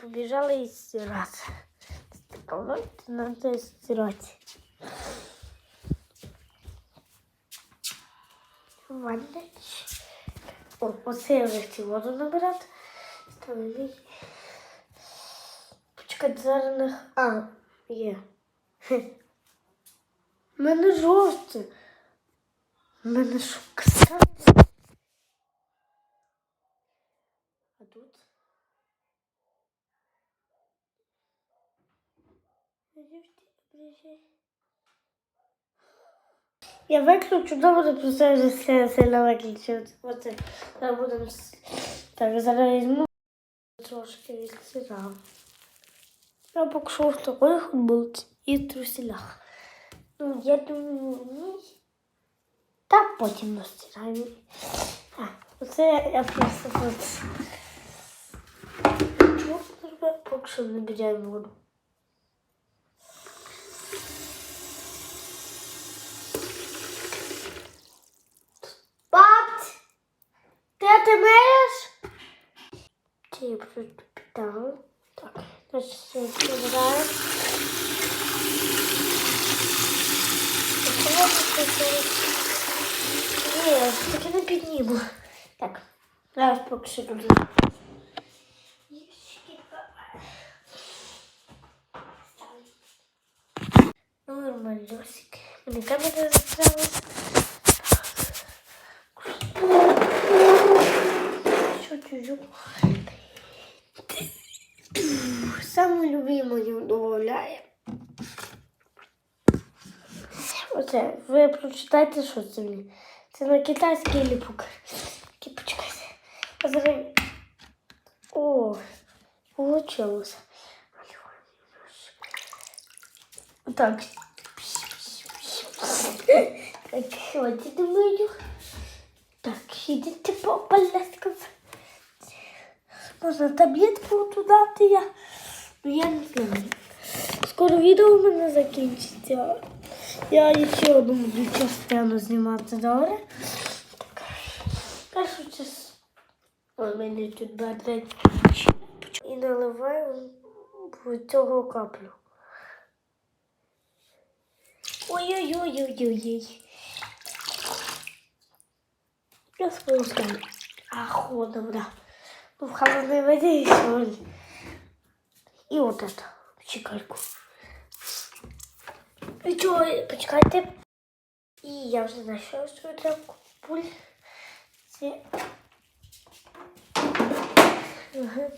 побежала и стирать. Такого надо стирать. Ваннич. О, оце я воду набирати. Ставили. Почекайте, зараз. А, є. Мене жовте. Мене що. А тут? Я виключу, добре, просто вже все сильно виключив. Оце, зараз будемо... Так, зараз візьму. Трошки відсирав. Я поки що в такої футболці і в труселях. Ну, я думаю, ні. Та потім настираємо. А, оце я просто. Чого треба поки що бідяємо воду. Я просто питала? Так, значить, все відкриваю. Ні, я таки не підніму. Так, зараз поки що тут. Ну, нормальосик. Мені камера застрялась. Що чужу? Саме любимою удоволяє. Оце, ви прочитайте, що це мені. Це на китайський ліпок. Почекайте. А зараз... О, получилось. Так. Хватит думаю. Так, идите по полескам. Можно таблетку туда я. Ну я не знаю. Скоро відео у мене закінчиться. Я ще одну буду частину знімати, добре? Першу час. У мене тут бардать. І наливаю цього каплю. Ой-ой-ой-ой-ой-ой. Я спускаю. Охота, да. Ну, в холодной воде и И вот это, чекальку. И что, почекайте. И я уже нашел свою тряпку. Пуль. Все. Ага.